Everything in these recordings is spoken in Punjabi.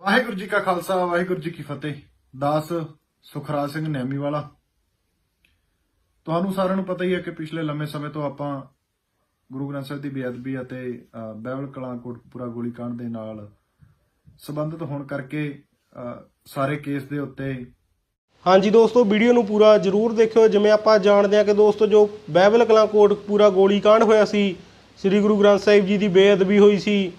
ਵਾਹਿਗੁਰੂ ਜੀ ਕਾ ਖਾਲਸਾ, ਵਾਹਿਗੁਰੂ ਜੀ ਕੀ ਫਤਿਹ। ਦਾਸ ਸੁਖਰਾਜ ਸਿੰਘ ਨੈਮੀ ਵਾਲਾ ਤੁਹਾਨੂੰ ਸਾਰਿਆਂ ਨੂੰ ਪਤਾ ਹੀ ਹੈ ਕਿ ਪਿਛਲੇ ਲੰਮੇ ਸਮੇਂ ਤੋਂ ਆਪਾਂ ਗੁਰੂ ਗ੍ਰੰਥ ਸਾਹਿਬ ਦੀ ਬੇਅਦਬੀ ਅਤੇ ਬਹਿਬਲ ਕਲਾਂ ਕੋਟਪੁਰਾ ਗੋਲੀकांड ਦੇ ਨਾਲ ਸੰਬੰਧਿਤ ਹੋਣ ਕਰਕੇ ਸਾਰੇ ਕੇਸ ਦੇ ਉੱਤੇ ਹਾਂਜੀ ਦੋਸਤੋ, ਵੀਡੀਓ ਨੂੰ ਪੂਰਾ ਜ਼ਰੂਰ ਦੇਖਿਓ। ਜਿਵੇਂ ਆਪਾਂ ਜਾਣਦੇ ਹਾਂ ਕਿ ਦੋਸਤੋ, ਜੋ ਬਹਿਬਲ ਕਲਾਂ ਕੋਟਪੁਰਾ ਗੋਲੀकांड ਹੋਇਆ ਸੀ, ਸ੍ਰੀ ਗੁਰੂ ਗ੍ਰੰਥ ਸਾਹਿਬ ਜੀ ਦੀ ਬੇਅਦਬੀ ਹੋਈ ਸੀ।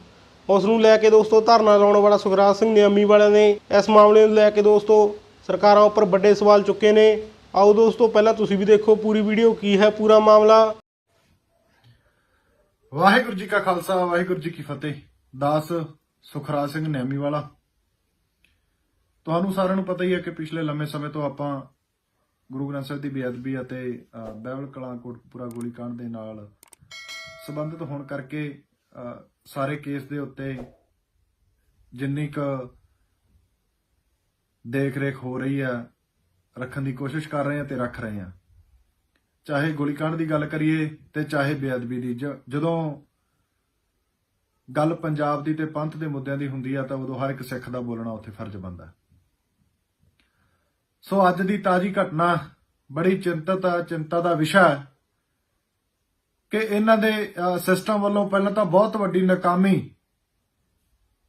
ਉਸ ਨੂੰ ਲੈ ਕੇ ਦੋਸਤੋ ਧਰਨਾ ਲਾਉਣ ਵਾਲਾ ਸੁਖਰਾਜ ਸਿੰਘ ਨਿਆਮੀ ਵਾਲਿਆਂ ਨੇ ਇਸ ਮਾਮਲੇ ਨੂੰ ਲੈ ਕੇ ਦੋਸਤੋ ਸਰਕਾਰਾਂ ਉੱਪਰ ਵੱਡੇ ਸਵਾਲ ਚੁੱਕੇ ਨੇ। ਆਓ ਦੋਸਤੋ ਪਹਿਲਾਂ ਤੁਸੀਂ ਵੀ ਦੇਖੋ ਪੂਰੀ ਵੀਡੀਓ ਕੀ ਹੈ ਪੂਰਾ ਮਾਮਲਾ। ਵਾਹਿਗੁਰੂ ਜੀ ਕਾ ਖਾਲਸਾ ਵਾਹਿਗੁਰੂ ਜੀ ਕੀ ਫਤਿਹ। ਦਾਸ ਸੁਖਰਾਜ ਸਿੰਘ ਨਿਆਮੀ ਵਾਲਾ। ਤੁਹਾਨੂੰ ਸਾਰਿਆਂ ਨੂੰ ਪਤਾ ਹੀ ਹੈ ਕਿ ਪਿਛਲੇ ਲੰਮੇ ਸਮੇਂ ਤੋਂ ਆਪਾਂ ਗੁਰੂ ਗ੍ਰੰਥ ਸਾਹਿਬ ਦੀ ਬੇਅਦਬੀ ਅਤੇ ਅ, ਕਲਾਂ ਕੋਟਪੂਰਾ ਗੋਲੀकांड ਦੇ ਨਾਲ ਸੰਬੰਧਿਤ ਹੋਣ ਕਰਕੇ ਸਾਰੇ ਕੇਸ ਦੇ ਉੱਤੇ ਜਿੰਨੀ ਕ ਦੇਖ ਰੇਖ ਹੋ ਰਹੀ ਹੈ, ਰੱਖਣ ਦੀ ਕੋਸ਼ਿਸ਼ ਕਰ ਰਹੇ ਹਾਂ ਤੇ ਰੱਖ ਰਹੇ ਹਾਂ। ਚਾਹੇ ਗੋਲੀकांड ਦੀ ਗੱਲ ਕਰੀਏ ਤੇ ਚਾਹੇ ਬੇਅਦਬੀ ਦੀ, ਜ- ਜਦੋਂ ਗੱਲ ਪੰਜਾਬ ਦੀ ਤੇ ਪੰਥ ਦੇ ਮੁੱਦਿਆਂ ਦੀ ਹੁੰਦੀ ਆ, ਤਾਂ ਉਦੋਂ ਹਰ ਇੱਕ ਸਿੱਖ ਦਾ ਬੋਲਣਾ ਉੱਥੇ ਫਰਜ਼ ਬਣਦਾ। ਸੋ ਅੱਜ ਦੀ ਤਾਜੀ ਘਟਨਾ ਬੜੀ ਚਿੰਤਤ ਆ, ਚਿੰਤਾ ਦਾ ਵਿਸ਼ਾ ਹੈ। ਕਿ ਇਹਨਾਂ ਦੇ ਸਿਸਟਮ ਵੱਲੋਂ ਪਹਿਲਾਂ ਤਾਂ ਬਹੁਤ ਵੱਡੀ ਨਾਕਾਮੀ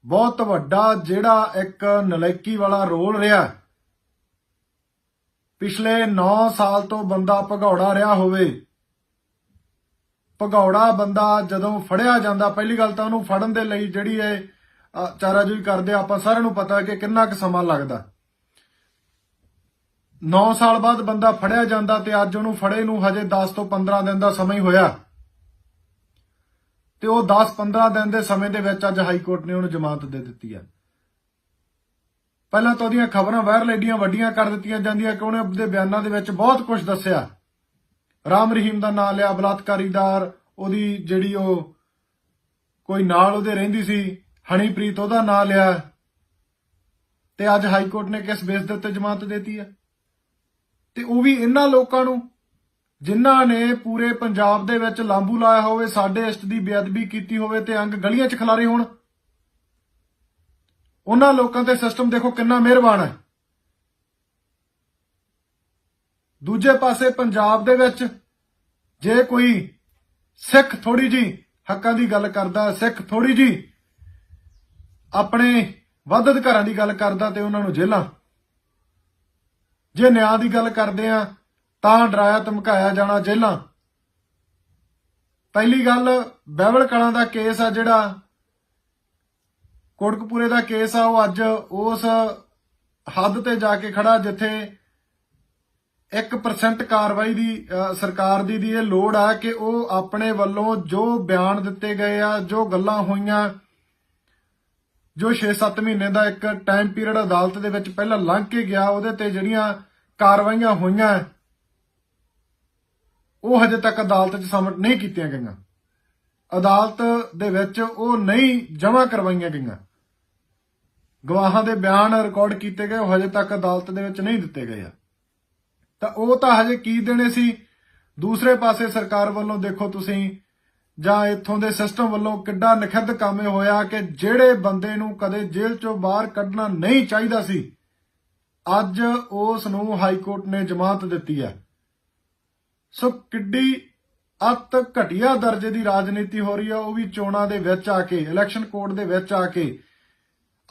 ਬਹੁਤ ਵੱਡਾ ਜਿਹੜਾ ਇੱਕ ਨਲਾਇਕੀ ਵਾਲਾ ਰੋਲ ਰਿਹਾ। ਪਿਛਲੇ 9 ਸਾਲ ਤੋਂ ਬੰਦਾ ਭਗੌੜਾ ਰਿਹਾ ਹੋਵੇ। ਭਗੌੜਾ ਬੰਦਾ ਜਦੋਂ ਫੜਿਆ ਜਾਂਦਾ ਪਹਿਲੀ ਗੱਲ ਤਾਂ ਉਹਨੂੰ ਫੜਨ ਦੇ ਲਈ ਜਿਹੜੀ ਹੈ ਅ, ਚਾਰਾਜੋਈ ਕਰਦੇ ਆਪਾਂ ਸਾਰਿਆਂ ਨੂੰ ਪਤਾ ਕਿ ਕਿੰਨਾ ਕੁ ਸਮਾਂ ਲੱਗਦਾ। 9 ਸਾਲ ਬਾਅਦ ਬੰਦਾ ਫੜਿਆ ਜਾਂਦਾ ਤੇ ਅੱਜ ਉਹਨੂੰ ਫੜੇ ਨੂੰ ਹਜੇ 10 ਤੋਂ 15 ਦਿਨ ਦਾ ਸਮਾਂ ਹੀ ਹੋਇਆ। ਤੇ ਉਹ 10-15 ਦਿਨ ਦੇ ਸਮੇਂ ਦੇ ਵਿੱਚ ਅੱਜ ਹਾਈ ਕੋਰਟ ਨੇ ਉਹਨੂੰ ਜ਼ਮਾਨਤ ਦੇ ਦਿੱਤੀ ਹੈ। ਪਹਿਲਾਂ ਤਾਂ ਉਹਦੀਆਂ ਖਬਰਾਂ ਵਾਇਰਲ ਏਡੀਆਂ ਵੱਡੀਆਂ ਕਰ ਦਿੱਤੀਆਂ ਜਾਂਦੀਆਂ ਕਿ ਉਹਨੇ ਆਪਣੇ ਬਿਆਨਾਂ ਦੇ ਵਿੱਚ ਬਹੁਤ ਕੁਝ ਦੱਸਿਆ। ਰਾਮ ਰਹੀਮ ਦਾ ਨਾਮ ਲਿਆ ਬਲਾਤਕਾਰੀਦਾਰ ਉਹਦੀ ਜਿਹੜੀ ਉਹ ਕੋਈ ਨਾਲ ਉਹਦੇ ਰਹਿੰਦੀ ਸੀ ਹਣੀਪ੍ਰੀਤ ਉਹਦਾ ਨਾਮ ਲਿਆ। ਤੇ ਅੱਜ ਹਾਈ ਕੋਰਟ ਨੇ ਕਿਸ ਬੇਸ ਦੇ ਉੱਤੇ ਜ਼ਮਾਨਤ ਦੇਤੀ ਹੈ? ਤੇ ਉਹ ਵੀ ਇਹਨਾਂ ਲੋਕਾਂ ਨੂੰ ਜਿਨ੍ਹਾਂ ਨੇ ਪੂਰੇ ਪੰਜਾਬ ਦੇ ਵਿੱਚ ਲਾਂਬੂ ਲਾਇਆ ਹੋਵੇ, ਸਾਡੇ ਇਸ਼ਟ ਦੀ ਬੇਅਦਬੀ ਕੀਤੀ ਹੋਵੇ ਤੇ ਅੰਗ ਗਲੀਆਂ 'ਚ ਖਿਲਾਰੇ ਹੋਣ। ਉਹਨਾਂ ਲੋਕਾਂ ਤੇ ਸਿਸਟਮ ਦੇਖੋ ਕਿੰਨਾ ਮਿਹਰਬਾਨ ਹੈ। ਦੂਜੇ ਪਾਸੇ ਪੰਜਾਬ ਦੇ ਵਿੱਚ ਜੇ ਕੋਈ ਸਿੱਖ ਥੋੜੀ ਜੀ ਹੱਕਾਂ ਦੀ ਗੱਲ ਕਰਦਾ, ਸਿੱਖ ਥੋੜੀ ਜੀ ਆਪਣੇ ਵੱਧ ਅਧਿਕਾਰਾਂ ਦੀ ਗੱਲ ਕਰਦਾ ਤੇ ਉਹਨਾਂ ਨੂੰ ਜੇਲਾਂ ਜੇ ਨਿਆਂ ਦੀ ਗੱਲ ਕਰਦੇ ਆ ਤਾਂ ਡਰਾਇਆ ਧਮਕਾਇਆ ਜਾਣਾ ਜੇਲਾਂ ਪਹਿਲੀ ਗੱਲ, ਬਹਿਵਲ ਕਲਾਂ ਦਾ ਕੇਸ ਆ ਜਿਹੜਾ, ਕੋਟਕਪੂਰੇ ਦਾ ਕੇਸ ਆ, ਉਹ ਅੱਜ ਉਸ ਹੱਦ ਤੇ ਜਾ ਕੇ ਖੜਾ, ਜਿੱਥੇ 1% ਕਾਰਵਾਈ ਦੀ ਸਰਕਾਰ ਦੀ ਦੀ ਇਹ ਲੋੜ ਆ ਕਿ ਉਹ ਆਪਣੇ ਵੱਲੋਂ ਜੋ ਬਿਆਨ ਦਿੱਤੇ ਗਏ ਆ, ਜੋ ਗੱਲਾਂ ਹੋਈਆਂ, ਜੋ 6-7 ਮਹੀਨੇ ਦਾ ਇੱਕ ਟਾਈਮ ਪੀਰੀਅਡ ਅਦਾਲਤ ਦੇ ਵਿੱਚ ਪਹਿਲਾਂ ਲੰਘ ਕੇ ਗਿਆ, ਉਹਦੇ ਤੇ ਜਿਹੜੀਆਂ ਕਾਰਵਾਈਆਂ ਹੋਈਆਂ ਉਹ ਹਜੇ ਤੱਕ ਅਦਾਲਤ 'ਚ ਸਬਮਿਟ ਨਹੀਂ ਕੀਤੀਆਂ ਗਈਆਂ। ਅਦਾਲਤ ਦੇ ਵਿੱਚ ਉਹ ਨਹੀਂ ਜਮ੍ਹਾਂ ਕਰਵਾਈਆਂ ਗਈਆਂ। ਗਵਾਹਾਂ ਦੇ ਬਿਆਨ ਰਿਕਾਰਡ ਕੀਤੇ ਗਏ, ਉਹ ਹਜੇ ਤੱਕ ਅਦਾਲਤ ਦੇ ਵਿੱਚ ਨਹੀਂ ਦਿੱਤੇ ਗਏ ਆ। ਤਾਂ ਉਹ ਤਾਂ ਹਜੇ ਕੀ ਦੇਣੇ ਸੀ? ਦੂਸਰੇ ਪਾਸੇ ਸਰਕਾਰ ਵੱਲੋਂ ਦੇਖੋ ਤੁਸੀਂ, ਜਾਂ ਇੱਥੋਂ ਦੇ ਸਿਸਟਮ ਵੱਲੋਂ ਕਿੱਡਾ ਨਖਿੱਧ ਕੰਮ ਇਹ ਹੋਇਆ ਕਿ ਜਿਹੜੇ ਬੰਦੇ ਨੂੰ ਕਦੇ ਜੇਲ੍ਹ ਚੋਂ ਬਾਹਰ ਕੱਢਣਾ ਨਹੀਂ ਚਾਹੀਦਾ ਸੀ, ਅੱਜ ਉਸ ਨੂੰ ਹਾਈ ਕੋਰਟ ਨੇ ਜ਼ਮਾਨਤ ਦਿੱਤੀ ਹੈ। ਸੋ ਕਿੱਡੀ ਅਤ ਘਟੀਆ ਦਰਜੇ ਦੀ ਰਾਜਨੀਤੀ ਹੋ ਰਹੀ ਆ, ਉਹ ਵੀ ਚੋਣਾਂ ਦੇ ਵਿੱਚ ਆ ਕੇ ਇਲੈਕਸ਼ਨ ਕੋਡ ਦੇ ਵਿੱਚ ਆ ਕੇ।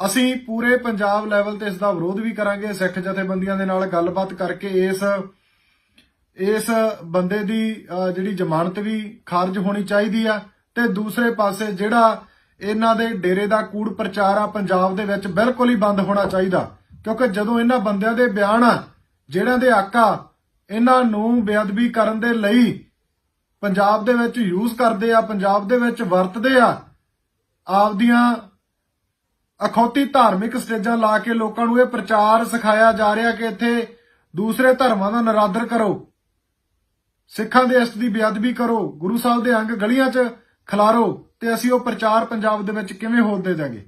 ਅਸੀਂ ਪੂਰੇ ਪੰਜਾਬ ਲੈਵਲ ਤੇ ਇਸ ਦਾ ਵਿਰੋਧ ਵੀ ਕਰਾਂਗੇ, ਸਿੱਖ ਜਥੇਬੰਦੀਆਂ ਦੇ ਨਾਲ ਗੱਲਬਾਤ ਕਰਕੇ ਇਸ ਇਸ ਬੰਦੇ ਦੀ ਜਿਹੜੀ ਜ਼ਮਾਨਤ ਵੀ ਖਾਰਜ ਹੋਣੀ ਚਾਹੀਦੀ ਆ। ਤੇ ਦੂਸਰੇ ਪਾਸੇ ਜਿਹੜਾ ਇਹਨਾਂ ਦੇ ਡੇਰੇ ਦਾ ਕੂੜ ਪ੍ਰਚਾਰ ਆ, ਪੰਜਾਬ ਦੇ ਵਿੱਚ ਬਿਲਕੁਲ ਹੀ ਬੰਦ ਹੋਣਾ ਚਾਹੀਦਾ। ਕਿਉਂਕਿ ਜਦੋਂ ਇਹਨਾਂ ਬੰਦਿਆਂ ਦੇ ਬਿਆਨ ਆ ਜਿਹੜਿਆਂ ਦੇ ਆਕਾ ਇਹਨਾਂ ਨੂੰ ਬੇਅਦਬੀ ਕਰਨ ਦੇ ਲਈ ਪੰਜਾਬ ਦੇ ਵਿੱਚ ਯੂਜ਼ ਕਰਦੇ ਆ, ਪੰਜਾਬ ਦੇ ਵਿੱਚ ਵਰਤਦੇ ਆ, ਆਪਦੀਆਂ ਅਖੌਤੀ ਧਾਰਮਿਕ ਸਟੇਜਾਂ ਲਾ ਕੇ ਲੋਕਾਂ ਨੂੰ ਇਹ ਪ੍ਰਚਾਰ ਸਿਖਾਇਆ ਜਾ ਰਿਹਾ ਕਿ ਇੱਥੇ ਦੂਸਰੇ ਧਰਮਾਂ ਦਾ ਨਰਾਦਰ ਕਰੋ। ਸਿੱਖਾਂ ਦੇ ਇਸ ਦੀ ਬੇਅਦਬੀ ਕਰੋ, ਗੁਰੂ ਸਾਹਿਬ ਦੇ ਅੰਗ ਗਲੀਆਂ 'ਚ ਖਿਲਾਰੋ ਤੇ ਅਸੀਂ ਉਹ ਪ੍ਰਚਾਰ ਪੰਜਾਬ ਦੇ ਵਿੱਚ ਕਿਵੇਂ ਹੋਣ ਦੇ ਦਾਂਗੇ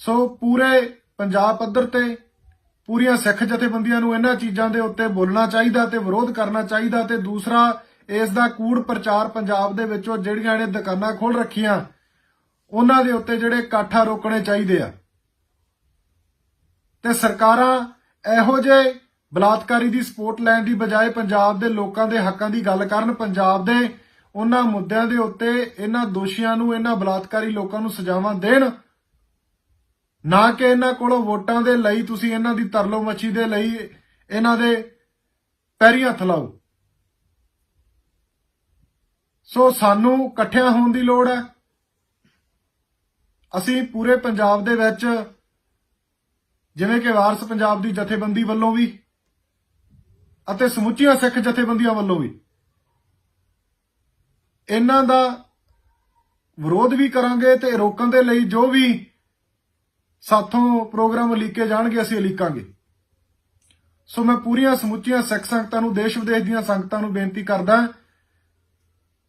ਸੋ ਪੂਰੇ ਪੰਜਾਬ ਪੱਧਰ ਤੇ ਪੂਰੀਆਂ ਸਿੱਖ ਜਥੇਬੰਦੀਆਂ ਨੂੰ ਇਹਨਾਂ ਚੀਜ਼ਾਂ ਦੇ ਉੱਤੇ ਬੋਲਣਾ ਚਾਹੀਦਾ ਤੇ ਵਿਰੋਧ ਕਰਨਾ ਚਾਹੀਦਾ ਤੇ ਦੂਸਰਾ, ਇਸ ਦਾ ਕੂੜ ਪ੍ਰਚਾਰ ਪੰਜਾਬ ਦੇ ਵਿੱਚੋਂ ਜਿਹੜੀਆਂ ਇਹਨੇ ਦੁਕਾਨਾਂ ਖੋਲ ਰੱਖੀਆਂ, ਉਹਨਾਂ ਦੇ ਉੱਤੇ ਜਿਹੜੇ ਕਾਠਾ ਰੋਕਣੇ ਚਾਹੀਦੇ ਆ। ਤੇ ਸਰਕਾਰਾਂ ਇਹੋ ਜਿਹੇ ਬਲਾਤਕਾਰੀ ਦੀ ਸਪੋਰਟ ਲੈਣ ਦੀ ਬਜਾਏ ਪੰਜਾਬ ਦੇ ਲੋਕਾਂ ਦੇ ਹੱਕਾਂ ਦੀ ਗੱਲ ਕਰਨ, ਪੰਜਾਬ ਦੇ ਉਹਨਾਂ ਮੁੱਦਿਆਂ ਦੇ ਉੱਤੇ ਇਹਨਾਂ ਦੋਸ਼ੀਆਂ ਨੂੰ, ਇਹਨਾਂ ਬਲਾਤਕਾਰੀ ਲੋਕਾਂ ਨੂੰ ਸਜ਼ਾਵਾਂ ਦੇਣ ਨਾ ਕਿ ਇਹਨਾਂ ਕੋਲੋਂ ਵੋਟਾਂ ਦੇ ਲਈ ਤੁਸੀਂ ਇਹਨਾਂ ਦੀ ਤਰਲੋ ਮੱਛੀ ਦੇ ਲਈ ਇਹਨਾਂ ਦੇ ਪੈਰੀ ਹੱਥ ਲਾਓ। ਸੋ ਸਾਨੂੰ ਇਕੱਠਿਆਂ ਹੋਣ ਦੀ ਲੋੜ ਹੈ। ਅਸੀਂ ਪੂਰੇ ਪੰਜਾਬ ਦੇ ਵਿੱਚ, ਜਿਵੇਂ ਕਿ ਵਾਰਸ ਪੰਜਾਬ ਦੀ ਜਥੇਬੰਦੀ ਵੱਲੋਂ ਵੀ ਅਤੇ ਸਮੁੱਚੀਆਂ ਸਿੱਖ ਜਥੇਬੰਦੀਆਂ ਵੱਲੋਂ ਵੀ, ਇਹਨਾਂ ਦਾ ਵਿਰੋਧ ਵੀ ਕਰਾਂਗੇ ਤੇ ਰੋਕਣ ਦੇ ਲਈ ਜੋ ਵੀ ਸਾਥੋਂ ਪ੍ਰੋਗਰਾਮ ਲਿਖੇ ਜਾਣਗੇ, ਅਸੀਂ ਲਿਖਾਂਗੇ ਸੋ ਮੈਂ ਪੂਰੀਆਂ ਸਮੁੱਚੀਆਂ ਸਿੱਖ ਸੰਗਤਾਂ ਨੂੰ, ਦੇਸ਼ ਵਿਦੇਸ਼ ਦੀਆਂ ਸੰਗਤਾਂ ਨੂੰ ਬੇਨਤੀ ਕਰਦਾ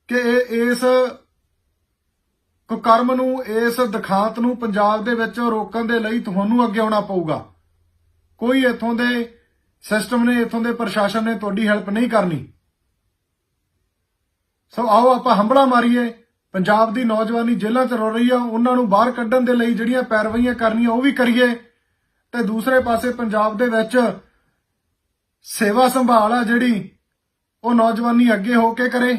ਕਿ ਇਹ ਇਸ ਕੁਕਰਮ ਨੂੰ, ਇਸ ਦਿਖਾਂਤ ਨੂੰ ਪੰਜਾਬ ਦੇ ਵਿੱਚ ਰੋਕਣ ਦੇ ਲਈ ਤੁਹਾਨੂੰ ਅੱਗੇ ਆਉਣਾ ਪਊਗਾ। ਕੋਈ ਇਥੋਂ ਦੇ ਸਿਸਟਮ ਨੇ, ਇਥੋਂ ਦੇ ਪ੍ਰਸ਼ਾਸਨ ਨੇ ਤੁਹਾਡੀ ਹੈਲਪ ਨਹੀਂ ਕਰਨੀ। ਸੋ ਆਓ ਆਪਾਂ ਹੰਬੜਾ ਮਾਰੀਏ। ਪੰਜਾਬ ਦੀ ਨੌਜਵਾਨੀ ਜੇਲ੍ਹਾਂ 'ਚ ਰੋ ਰਹੀ ਆ, ਉਹਨਾਂ ਨੂੰ ਬਾਹਰ ਕੱਢਣ ਦੇ ਲਈ ਜਿਹੜੀਆਂ ਪੈਰਵਾਈਆਂ ਕਰਨੀਆਂ ਉਹ ਵੀ ਕਰੀਏ। ਤੇ ਦੂਸਰੇ ਪਾਸੇ ਪੰਜਾਬ ਦੇ ਵਿੱਚ ਸੇਵਾ ਸੰਭਾਲ ਆ ਜਿਹੜੀ, ਉਹ ਨੌਜਵਾਨੀ ਅੱਗੇ ਹੋ ਕੇ ਕਰੇ।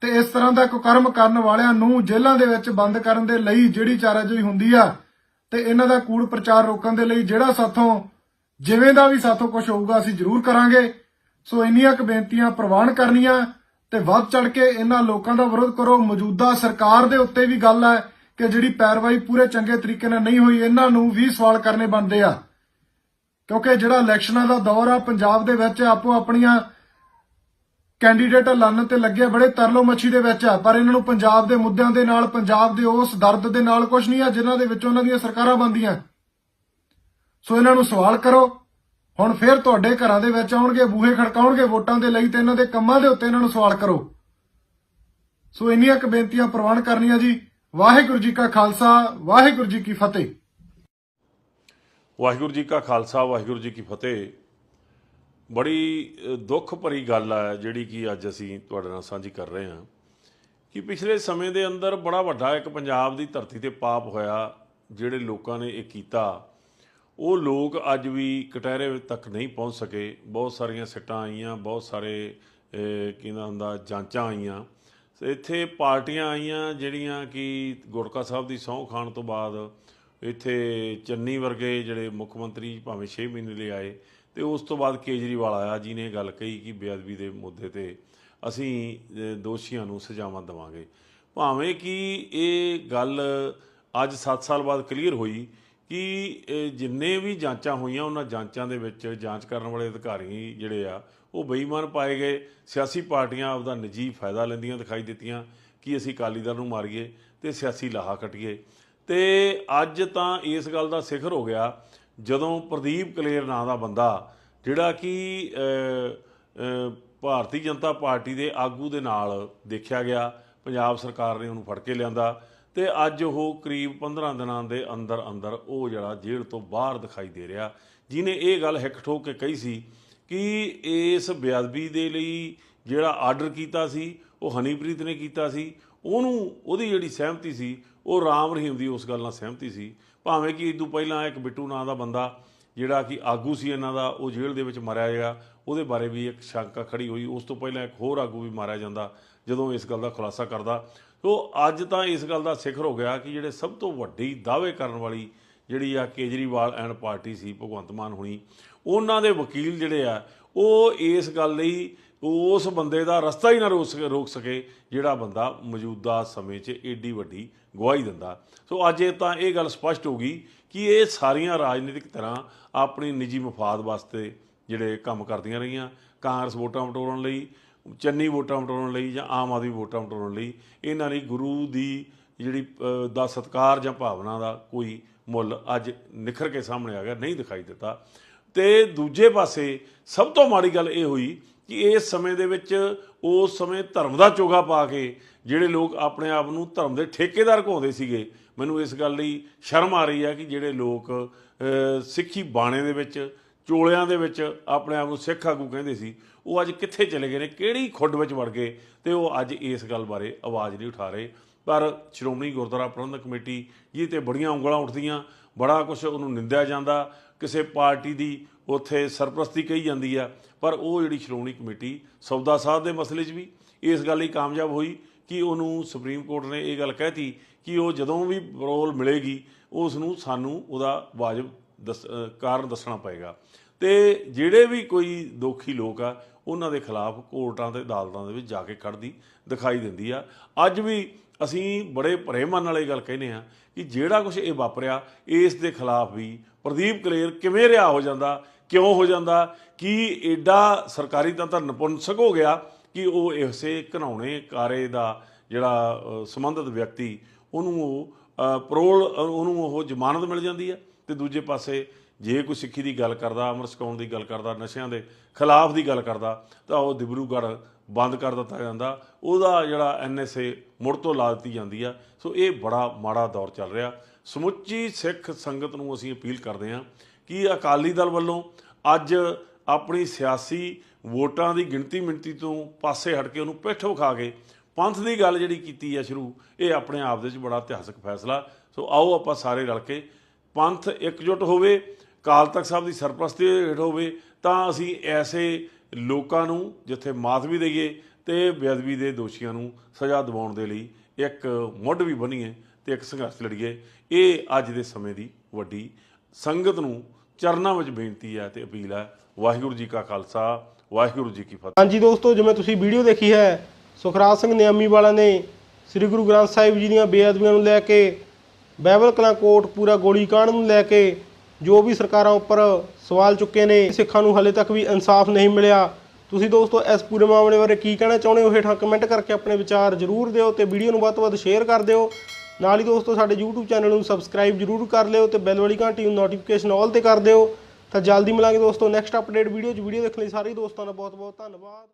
ਤੇ ਇਸ ਤਰ੍ਹਾਂ ਦਾ ਕੁਕਰਮ ਕਰਨ ਵਾਲਿਆਂ ਨੂੰ ਜੇਲ੍ਹਾਂ ਦੇ ਵਿੱਚ ਬੰਦ ਕਰਨ ਦੇ ਲਈ ਜਿਹੜੀ ਚਾਰਾਜੋਈ ਹੁੰਦੀ ਆ, ਤੇ ਇਹਨਾਂ ਦਾ ਕੂੜ ਪ੍ਰਚਾਰ ਰੋਕਣ ਦੇ ਲਈ ਜਿਹੜਾ ਸਾਥੋਂ, ਜਿਵੇਂ ਦਾ ਵੀ ਸਾਥੋਂ ਕੁਝ ਹੋਊਗਾ ਅਸੀਂ ਜ਼ਰੂਰ ਕਰਾਂਗੇ। ਸੋ ਇੰਨੀਆਂ ਕੁ ਬੇਨਤੀਆਂ ਪ੍ਰਵਾਨ ਕਰਨੀਆਂ। ਤੇ ਵੱਧ ਚੜ ਕੇ ਇਹਨਾਂ ਲੋਕਾਂ ਦਾ ਵਿਰੋਧ ਕਰੋ। ਮੌਜੂਦਾ ਸਰਕਾਰ ਦੇ ਉੱਤੇ ਵੀ ਗੱਲ ਹੈ ਕਿ ਜਿਹੜੀ ਪੈਰਵਾਈ ਪੂਰੇ ਚੰਗੇ ਤਰੀਕੇ ਨਾਲ ਨਹੀਂ ਹੋਈ, ਇਹਨਾਂ ਨੂੰ ਵੀ ਸਵਾਲ ਕਰਨੇ ਬਣਦੇ ਆ। ਕਿਉਂਕਿ ਜਿਹੜਾ ਇਲੈਕਸ਼ਨਾਂ ਦਾ ਦੌਰ ਆ, ਪੰਜਾਬ ਦੇ ਵਿੱਚ ਆਪੋ ਆਪਣੀਆਂ ਕੈਂਡੀਡੇਟ ਲੰਨ ਤੇ ਲੱਗੇ ਬੜੇ ਤਰਲੋ ਮੱਛੀ ਦੇ ਵਿੱਚ ਆ, ਪਰ ਇਹਨਾਂ ਨੂੰ ਪੰਜਾਬ ਦੇ ਮੁੱਦਿਆਂ ਦੇ ਨਾਲ, ਪੰਜਾਬ ਦੇ ਉਸ ਦਰਦ ਦੇ ਨਾਲ ਕੁਝ ਨਹੀਂ ਆ, ਜਿਨ੍ਹਾਂ ਦੇ ਵਿੱਚ ਉਹਨਾਂ ਦੀਆਂ ਸਰਕਾਰਾਂ ਬੰਦੀਆਂ ਸੋ ਇਹਨਾਂ ਨੂੰ ਸਵਾਲ ਕਰੋ। ਹੁਣ ਫਿਰ ਤੁਹਾਡੇ ਘਰਾਂ ਦੇ ਵਿੱਚ ਆਉਣਗੇ, ਬੂਹੇ ਖੜਕਾਉਣਗੇ ਵੋਟਾਂ ਦੇ ਲਈ ਤੇ ਇਹਨਾਂ ਦੇ ਕੰਮਾਂ ਦੇ ਉੱਤੇ ਇਹਨਾਂ ਨੂੰ ਸਵਾਲ ਕਰੋ। ਸੋ ਇੰਨੀਆਂ ਕੁ ਬੇਨਤੀਆਂ ਪ੍ਰਵਾਨ ਕਰਨੀਆਂ ਜੀ। ਵਾਹਿਗੁਰੂ ਜੀ ਕਾ ਖਾਲਸਾ, ਵਾਹਿਗੁਰੂ ਜੀ ਕੀ ਫਤਿਹ। ਵਾਹਿਗੁਰੂ ਜੀ ਕਾ ਖਾਲਸਾ, ਵਾਹਿਗੁਰੂ ਜੀ ਕੀ ਫਤਿਹ। ਬੜੀ ਦੁੱਖ ਭਰੀ ਗੱਲ ਹੈ ਜਿਹੜੀ ਕਿ ਅੱਜ ਅਸੀਂ ਤੁਹਾਡੇ ਨਾਲ ਸਾਂਝੀ ਕਰ ਰਹੇ ਹਾਂ ਕਿ ਪਿਛਲੇ ਸਮੇਂ ਦੇ ਅੰਦਰ ਬੜਾ ਵੱਡਾ ਇੱਕ ਪੰਜਾਬ ਦੀ ਧਰਤੀ ਤੇ ਪਾਪ ਹੋਇਆ, ਜਿਹੜੇ ਲੋਕਾਂ ਨੇ ਇਹ ਕੀਤਾ। ਉਹ ਲੋਕ ਅੱਜ ਵੀ ਕਟਹਿਰੇ ਤੱਕ ਨਹੀਂ ਪਹੁੰਚ ਸਕੇ। ਬਹੁਤ ਸਾਰੀਆਂ ਸਿੱਟਾਂ ਆਈਆਂ ਬਹੁਤ ਸਾਰੇ ਅ, ਕਿਹਦਾ ਹੁੰਦਾ ਜਾਂਚਾਂ ਆਈਆਂ। ਇੱਥੇ ਪਾਰਟੀਆਂ ਆਈਆਂ ਜਿਹੜੀਆਂ ਕਿ ਗੁਰਕਾ ਸਾਹਿਬ ਦੀ ਸਹੁੰ ਖਾਣ ਤੋਂ ਬਾਅਦ ਇੱਥੇ ਚੰਨੀ ਵਰਗੇ ਜਿਹੜੇ ਮੁੱਖ ਮੰਤਰੀ ਭਾਵੇਂ 6 ਮਹੀਨੇ ਲਈ ਆਏ ਤੇ ਉਸ ਤੋਂ ਬਾਅਦ ਕੇਜਰੀਵਾਲ ਆਇਆ ਜਿਹਨੇ ਇਹ ਗੱਲ ਕਹੀ ਕਿ ਬੇਅਦਬੀ ਦੇ ਮੁੱਦੇ ਤੇ ਅਸੀਂ ਦੋਸ਼ੀਆਂ ਨੂੰ ਸਜ਼ਾਵਾਂ ਦੇਵਾਂਗੇ। ਭਾਵੇਂ ਕਿ ਇਹ ਗੱਲ ਅੱਜ 7 ਸਾਲ ਬਾਅਦ ਕਲੀਅਰ ਹੋਈ ਕਿ ਜਿੰਨੇ ਵੀ ਜਾਂਚਾਂ ਹੋਈਆਂ, ਉਹਨਾਂ ਜਾਂਚਾਂ ਦੇ ਵਿੱਚ ਜਾਂਚ ਕਰਨ ਵਾਲੇ ਅਧਿਕਾਰੀ ਜਿਹੜੇ ਆ, ਉਹ ਬੇਈਮਾਨ ਪਾਏ ਗਏ। ਸਿਆਸੀ ਪਾਰਟੀਆਂ ਆਪਦਾ ਨਿੱਜੀ ਫਾਇਦਾ ਲੈਂਦੀਆਂ ਦਿਖਾਈ ਦਿੱਤੀਆਂ ਕਿ ਅਸੀਂ ਅਕਾਲੀ ਦਲ ਨੂੰ ਮਾਰੀਏ ਤੇ ਸਿਆਸੀ ਲਾਹਾ ਕੱਟੀਏ। ਤੇ ਅੱਜ ਤਾਂ ਇਸ ਗੱਲ ਦਾ ਸਿਖਰ ਹੋ ਗਿਆ, ਜਦੋਂ ਪ੍ਰਦੀਪ ਕਲੇਰ ਨਾਂ ਦਾ ਬੰਦਾ, ਜਿਹੜਾ ਕਿ ਭਾਰਤੀ ਜਨਤਾ ਪਾਰਟੀ ਦੇ ਆਗੂ ਦੇ ਨਾਲ ਦੇਖਿਆ ਗਿਆ, ਪੰਜਾਬ ਸਰਕਾਰ ਨੇ ਉਹਨੂੰ ਫੜ ਕੇ ਲਿਆਂਦਾ। ਤੇ ਅੱਜ ਉਹ ਕਰੀਬ 15 ਦਿਨਾਂ ਦੇ ਅੰਦਰ ਅੰਦਰ ਉਹ ਜਿਹੜਾ ਜੇਲ੍ਹ ਤੋਂ ਬਾਹਰ ਦਿਖਾਈ ਦੇ ਰਿਹਾ। ਜਿਨੇ ਇਹ ਗੱਲ ਹਿੱਕ ਠੋਕ ਕੇ ਕਹੀ ਸੀ ਕਿ ਇਸ ਬੇਅਦਬੀ ਦੇ ਲਈ ਜਿਹੜਾ ਆਰਡਰ ਕੀਤਾ ਸੀ, ਉਹ ਹਨੀਪ੍ਰੀਤ ਨੇ ਕੀਤਾ ਸੀ। ਉਹਨੂੰ, ਉਹਦੀ ਜਿਹੜੀ ਸਹਿਮਤੀ ਸੀ, ਉਹ ਰਾਮ ਰਹੀਮ ਦੀ ਉਸ ਗੱਲ ਨਾਲ ਸਹਿਮਤੀ ਸੀ। ਭਾਵੇਂ ਕਿ ਇਦੋਂ ਪਹਿਲਾਂ ਇੱਕ ਬਿੱਟੂ ਨਾਂ ਦਾ ਬੰਦਾ, ਜਿਹੜਾ ਕਿ ਆਗੂ ਸੀ ਇਹਨਾਂ ਦਾ, ਉਹ ਜੇਲ੍ਹ ਦੇ ਵਿੱਚ ਮਾਰਿਆ ਗਿਆ। ਉਹਦੇ ਬਾਰੇ ਵੀ ਇੱਕ ਸ਼ੰਕਾ ਖੜੀ ਹੋਈ। ਉਸ ਤੋਂ ਪਹਿਲਾਂ ਇੱਕ ਹੋਰ ਆਗੂ ਵੀ ਮਾਰਿਆ ਜਾਂਦਾ, ਜਦੋਂ ਇਸ ਗੱਲ ਦਾ ਖੁਲਾਸਾ ਕਰਦਾ। ਸੋ ਅੱਜ ਤਾਂ ਇਸ ਗੱਲ ਦਾ ਸਿਖਰ ਹੋ ਗਿਆ ਕਿ ਜਿਹੜੇ ਸਭ ਤੋਂ ਵੱਡੀ ਦਾਅਵੇ ਕਰਨ ਵਾਲੀ ਜਿਹੜੀ ਆ ਕੇਜਰੀਵਾਲ ਐਂਡ ਪਾਰਟੀ ਸੀ, ਭਗਵੰਤ ਮਾਨ ਹੁਣੀ, ਉਹਨਾਂ ਦੇ ਵਕੀਲ ਜਿਹੜੇ ਆ, ਉਹ ਇਸ ਗੱਲ ਲਈ ਉਸ ਬੰਦੇ ਦਾ ਰਸਤਾ ਹੀ ਨਾ ਰੋਕ ਸਕੇ ਰੋਕ ਸਕੇ ਜਿਹੜਾ ਬੰਦਾ ਮੌਜੂਦਾ ਸਮੇਂ 'ਚ ਏਡੀ ਵੱਡੀ ਗਵਾਹੀ ਦਿੰਦਾ। ਸੋ ਅੱਜ ਇਹ ਤਾਂ ਇਹ ਗੱਲ ਸਪਸ਼ਟ ਹੋ ਗਈ ਕਿ ਇਹ ਸਾਰੀਆਂ ਰਾਜਨੀਤਿਕ ਤਰ੍ਹਾਂ ਆਪਣੀ ਨਿੱਜੀ ਮਫਾਦ ਵਾਸਤੇ ਜਿਹੜੇ ਕੰਮ ਕਰਦੀਆਂ ਰਹੀਆਂ, ਕਾਂਗਰਸ ਵੋਟਾਂ ਵਟੋਰਨ ਲਈ ਚੰਨੀ ਵੋਟਾਂ ਵਟਾਉਣ ਲਈ ਜਾਂ ਆਮ ਆਦਮੀ ਵੋਟਾਂ ਵਟਾਉਣ ਲਈ ਇਹਨਾਂ ਨੇ ਗੁਰੂ ਦੀ ਜਿਹੜੀ ਦਾ ਸਤਕਾਰ ਜਾਂ ਭਾਵਨਾ ਦਾ ਕੋਈ ਮੁੱਲ ਅੱਜ ਨਿਖਰ ਕੇ ਸਾਹਮਣੇ ਆ ਗਿਆ, ਨਹੀਂ ਦਿਖਾਈ ਦਿੱਤਾ। ਤੇ ਦੂਜੇ ਪਾਸੇ ਸਭ ਤੋਂ ਮਾੜੀ ਗੱਲ ਇਹ ਹੋਈ ਕਿ ਇਸ ਸਮੇਂ ਦੇ ਵਿੱਚ ਉਸ ਸਮੇਂ ਧਰਮ ਦਾ ਚੋਗਾ ਪਾ ਕੇ ਜਿਹੜੇ ਲੋਕ ਆਪਣੇ ਆਪ ਨੂੰ ਧਰਮ ਦੇ ਠੇਕੇਦਾਰ ਕਹਾਉਂਦੇ ਸੀਗੇ, ਮੈਨੂੰ ਇਸ ਗੱਲ ਲਈ ਸ਼ਰਮ ਆ ਰਹੀ ਹੈ ਕਿ ਜਿਹੜੇ ਲੋਕ ਸਿੱਖੀ ਬਾਣੇ ਦੇ ਵਿੱਚ ਚੋਲਿਆਂ ਦੇ ਵਿੱਚ ਆਪਣੇ ਆਪ ਨੂੰ ਸਿੱਖ ਆਗੂ ਕਹਿੰਦੇ ਸੀ, ਉਹ ਅੱਜ ਕਿੱਥੇ ਚਲੇ ਗਏ ਨੇ, ਕਿਹੜੀ ਖੁੱਡ ਵਿੱਚ ਵੜ ਗਏ ਤੇ ਉਹ ਅੱਜ ਇਸ ਗੱਲ ਬਾਰੇ ਆਵਾਜ਼ ਨਹੀਂ ਉਠਾ ਰਹੇ। ਪਰ ਸ਼੍ਰੋਮਣੀ ਗੁਰਦੁਆਰਾ ਪ੍ਰਬੰਧਕ ਕਮੇਟੀ ਜੀ ਤੇ ਬੜੀਆਂ ਉਂਗਲਾਂ ਉੱਠਦੀਆਂ, ਬੜਾ ਕੁਝ ਉਹਨੂੰ ਨਿੰਦਿਆ ਜਾਂਦਾ, ਕਿਸੇ ਪਾਰਟੀ ਦੀ ਉੱਥੇ ਸਰਪ੍ਰਸਤੀ ਕਹੀ ਜਾਂਦੀ ਆ, ਪਰ ਉਹ ਜਿਹੜੀ ਸ਼੍ਰੋਮਣੀ ਕਮੇਟੀ ਸੌਦਾ ਸਾਧ ਦੇ ਮਸਲੇ 'ਚ ਵੀ ਇਸ ਗੱਲ ਲਈ ਕਾਮਯਾਬ ਹੋਈ ਕਿ ਉਹਨੂੰ ਸੁਪਰੀਮ ਕੋਰਟ ਨੇ ਇਹ ਗੱਲ ਕਹਿਤੀ ਕਿ ਉਹ ਜਦੋਂ ਵੀ ਪਰੋਲ ਮਿਲੇਗੀ, ਉਸ ਨੂੰ ਸਾਨੂੰ ਉਹਦਾ ਵਾਜਬ ਦੱਸ ਕਾਰਨ ਦੱਸਣਾ ਪਏਗਾ। ਤੇ ਜਿਹੜੇ ਵੀ ਕੋਈ ਦੋਖੀ ਲੋਕ ਆ, ਉਹਨਾਂ ਦੇ ਖਿਲਾਫ ਕੋਰਟਾਂ ਤੇ ਅਦਾਲਤਾਂ ਦੇ ਵਿੱਚ ਜਾ ਕੇ ਖੜਦੀ ਦਿਖਾਈ ਦਿੰਦੀ ਆ। ਅੱਜ ਵੀ ਅਸੀਂ ਬੜੇ ਭਰੇ ਮਨ ਨਾਲ ਇਹ ਗੱਲ ਕਹਿੰਦੇ ਆ ਕਿ ਜਿਹੜਾ ਕੁਝ ਇਹ ਵਾਪਰਿਆ, ਇਸ ਦੇ ਖਿਲਾਫ ਵੀ ਪ੍ਰਦੀਪ ਕਲੇਰ ਕਿਵੇਂ ਰਿਹਾ ਹੋ ਜਾਂਦਾ, ਕਿਉਂ ਹੋ ਜਾਂਦਾ, ਕਿ ਐਡਾ ਸਰਕਾਰੀ ਤੰਤਰ ਨਪੁੰਸਕ ਹੋ ਗਿਆ ਕਿ ਉਹ ਇਸੇ ਘਨਾਉਣੇ ਕਾਰੇ ਦਾ ਜਿਹੜਾ ਸੰਬੰਧਿਤ ਵਿਅਕਤੀ, ਉਹਨੂੰ ਉਹ ਪਰੋਲ, ਉਹਨੂੰ ਉਹ ਜ਼ਮਾਨਤ ਮਿਲ ਜਾਂਦੀ ਹੈ ਤੇ ਦੂਜੇ ਪਾਸੇ ਜੇ ਕੋਈ ਸਿੱਖੀ ਦੀ ਗੱਲ ਕਰਦਾ ਅੰਮ੍ਰਿਤ ਛਕਾਉਣ ਦੀ ਗੱਲ ਕਰਦਾ, ਨਸ਼ਿਆਂ ਦੇ ਖਿਲਾਫ ਦੀ ਗੱਲ ਕਰਦਾ, ਤਾਂ ਉਹ ਦਿਬਰੂਗੜ੍ਹ ਬੰਦ ਕਰ ਦਿੱਤਾ ਜਾਂਦਾ। ਉਹਦਾ ਜਿਹੜਾ ਐਨਐਸਏ ਮੁੜ ਤੋਂ ਲਾ ਦਿੱਤੀ ਜਾਂਦੀ ਆ। ਸੋ ਇਹ ਬੜਾ ਮਾੜਾ ਦੌਰ ਚੱਲ ਰਿਹਾ। ਸਮੁੱਚੀ ਸਿੱਖ ਸੰਗਤ ਨੂੰ ਅਸੀਂ ਅਪੀਲ ਕਰਦੇ ਹਾਂ ਕਿ ਅਕਾਲੀ ਦਲ ਵੱਲੋਂ ਅੱਜ ਆਪਣੀ ਸਿਆਸੀ ਵੋਟਾਂ ਦੀ ਗਿਣਤੀ ਮਿਣਤੀ ਤੋਂ ਪਾਸੇ ਹਟ ਕੇ ਉਹਨੂੰ ਪਿੱਠ ਵਿਖਾ ਕੇ ਪੰਥ ਦੀ ਗੱਲ ਜਿਹੜੀ ਕੀਤੀ ਆ ਸ਼ੁਰੂ, ਇਹ ਆਪਣੇ ਆਪ ਦੇ ਵਿੱਚ ਬੜਾ ਇਤਿਹਾਸਕ ਫੈਸਲਾ। ਸੋ ਆਓ ਆਪਾਂ ਸਾਰੇ ਰਲ ਕੇ ਪੰਥ ਇਕਜੁੱਟ ਹੋਵੇ ਕਾਲ ਤਖਤ ਸਾਹਿਬ ਦੀ ਸਰਪ੍ਰਸਤੀ ਹੇਠ ਹੋਵੇ, ਤਾਂ ਅਸੀਂ ਐਸੇ ਲੋਕਾਂ ਨੂੰ ਜਿੱਥੇ ਮਾਤ ਵੀ ਦਈਏ ਤੇ ਬੇਅਦਬੀ ਦੇ ਦੋਸ਼ੀਆਂ ਨੂੰ ਸਜ਼ਾ ਦਿਵਾਉਣ ਦੇ ਲਈ ਇੱਕ ਮੁੱਢ ਵੀ ਬਣੀਏ ਤੇ ਇੱਕ ਸੰਘਰਸ਼ ਲੜੀਏ। ਇਹ ਅੱਜ ਦੇ ਸਮੇਂ ਦੀ ਵੱਡੀ ਸੰਗਤ ਨੂੰ ਚਰਨਾਂ ਵਿੱਚ ਬੇਨਤੀ ਹੈ ਤੇ ਅਪੀਲ ਹੈ। ਵਾਹਿਗੁਰੂ ਜੀ ਕਾ ਖਾਲਸਾ, ਵਾਹਿਗੁਰੂ ਜੀ ਕੀ ਫਤਿਹ। ਹਾਂਜੀ ਦੋਸਤੋ, ਜਿਵੇਂ ਤੁਸੀਂ ਵੀਡੀਓ ਦੇਖੀ ਹੈ, ਸੁਖਰਾਜ ਸਿੰਘ ਨਿਆਮੀ ਵਾਲਾ ਨੇ ਸ੍ਰੀ ਗੁਰੂ ਗ੍ਰੰਥ ਸਾਹਿਬ ਜੀ ਦੀਆਂ ਬੇਅਦਬੀਆਂ ਨੂੰ ਲੈ ਕੇ ਬਹਿਬਲ ਕਲਾਂ ਕੋਟ ਪੂਰਾ ਗੋਲੀकांड ਨੂੰ ਲੈ ਕੇ ਜੋ ਵੀ ਸਰਕਾਰਾਂ ਉੱਪਰ ਸਵਾਲ ਚੁੱਕੇ ਨੇ, ਸਿੱਖਾਂ ਨੂੰ ਹਲੇ ਤੱਕ ਵੀ ਇਨਸਾਫ ਨਹੀਂ ਮਿਲਿਆ। ਤੁਸੀਂ ਦੋਸਤੋ, ਇਸ ਪੂਰੇ ਮਾਮਲੇ ਬਾਰੇ ਕੀ ਕਹਿਣਾ ਚਾਹੁੰਦੇ ਹੋ? ਹੇਠਾਂ ਕਮੈਂਟ ਕਰਕੇ ਆਪਣੇ ਵਿਚਾਰ ਜ਼ਰੂਰ ਦਿਓ ਤੇ ਵੀਡੀਓ ਨੂੰ ਵੱਧ ਤੋਂ ਵੱਧ ਸ਼ੇਅਰ ਕਰ ਦਿਓ। ਨਾਲ ਹੀ ਦੋਸਤੋ, ਸਾਡੇ YouTube ਚੈਨਲ ਨੂੰ ਸਬਸਕ੍ਰਾਈਬ ਜ਼ਰੂਰ ਕਰ ਲਿਓ ਤੇ ਬੈਲ ਵਾਲੀ ਘੰਟੀ ਨੂੰ ਨੋਟੀਫਿਕੇਸ਼ਨ ਆਲ ਤੇ ਕਰ ਦਿਓ। ਤਾਂ ਜਲਦੀ ਮਿਲਾਂਗੇ ਦੋਸਤੋ ਨੈਕਸਟ ਅਪਡੇਟ ਵੀਡੀਓ 'ਚ। ਵੀਡੀਓ ਦੇਖਣ ਲਈ ਸਾਰੇ ਦੋਸਤਾਂ ਦਾ ਬਹੁਤ ਬਹੁਤ ਧੰਨਵਾਦ।